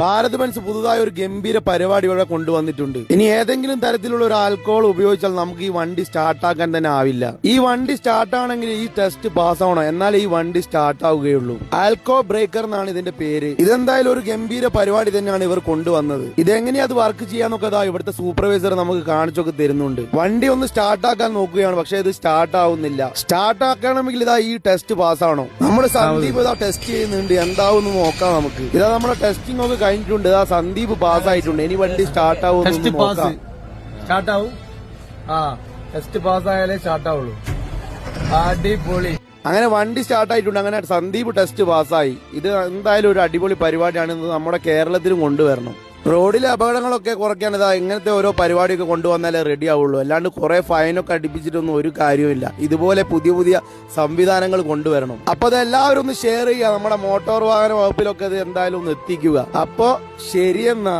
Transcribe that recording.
Bharat Benz പുതുതായ ഒരു ഗംഭീര പരിപാടി ഇവിടെ കൊണ്ടുവന്നിട്ടുണ്ട്. ഇനി ഏതെങ്കിലും തരത്തിലുള്ള ഒരു ആൽക്കോൾ ഉപയോഗിച്ചാൽ നമുക്ക് ഈ വണ്ടി സ്റ്റാർട്ടാക്കാൻ തന്നെ ആവില്ല. ഈ വണ്ടി സ്റ്റാർട്ട് ആണെങ്കിൽ ഈ ടെസ്റ്റ് പാസ് ആവണം. എന്നാൽ ഈ വണ്ടി സ്റ്റാർട്ട് ആവുകയുള്ളൂ. ആൽക്കോ ബ്രേക്കർ എന്നാണ് ഇതിന്റെ പേര്. ഇതെന്തായാലും ഒരു ഗംഭീര പരിപാടി തന്നെയാണ് ഇവർ കൊണ്ടുവന്നത്. ഇതെങ്ങനെയാ അത് വർക്ക് ചെയ്യാന്നൊക്കെ അതാ ഇവിടുത്തെ സൂപ്പർവൈസർ നമുക്ക് കാണിച്ചൊക്കെ തരുന്നുണ്ട്. വണ്ടി ഒന്ന് സ്റ്റാർട്ട് ആക്കാൻ നോക്കുകയാണ്. പക്ഷെ ഇത് സ്റ്റാർട്ട് ആവുന്നില്ല. സ്റ്റാർട്ട് ആക്കണമെങ്കിൽ ഇതാ ഈ ടെസ്റ്റ് പാസ് ആണോ നമ്മുടെ സന്ദീപ് ഇതാ ടെസ്റ്റ് ചെയ്യുന്നുണ്ട്. എന്താവും നോക്കാം നമുക്ക്. ഇതാ നമ്മുടെ ടെസ്റ്റിംഗ് ഒക്കെ കഴിഞ്ഞിട്ടുണ്ട്. ആ സന്ദീപ് പാസ് ആയിട്ടുണ്ട്. ഇനി വണ്ടി സ്റ്റാർട്ട് ടെസ്റ്റ് ആവും പാസ് സ്റ്റാർട്ട് ആവും. ആ ടെസ്റ്റ് പാസ് ആയാലേ സ്റ്റാർട്ട് ആവുള്ളൂ. അടിപൊളി. അങ്ങനെ വണ്ടി സ്റ്റാർട്ട് ആയിട്ടുണ്ട്. അങ്ങനെ സന്ദീപ് ടെസ്റ്റ് പാസ്സായി ഇത് എന്തായാലും ഒരു അടിപൊളി പരിപാടിയാണ് നമ്മുടെ കേരളത്തിലും കൊണ്ടുവരണം. റോഡിലെ അപകടങ്ങളൊക്കെ കുറയ്ക്കാൻ ഇതാ ഇങ്ങനത്തെ ഓരോ പരിപാടിയൊക്കെ കൊണ്ടുവന്നാലേ റെഡി ആവുള്ളൂ. അല്ലാണ്ട് കുറെ ഫൈനൊക്കെ അടിപ്പിച്ചിട്ടൊന്നും ഒരു കാര്യമില്ല ഇതുപോലെ പുതിയ പുതിയ സംവിധാനങ്ങൾ കൊണ്ടുവരണം. അപ്പൊ അത് എല്ലാവരും ഒന്ന് ഷെയർ ചെയ്യുക. നമ്മുടെ മോട്ടോർ വാഹന വകുപ്പിലൊക്കെ ഇത് എന്തായാലും ഒന്ന് എത്തിക്കുക. അപ്പോ ശരിയെന്നാ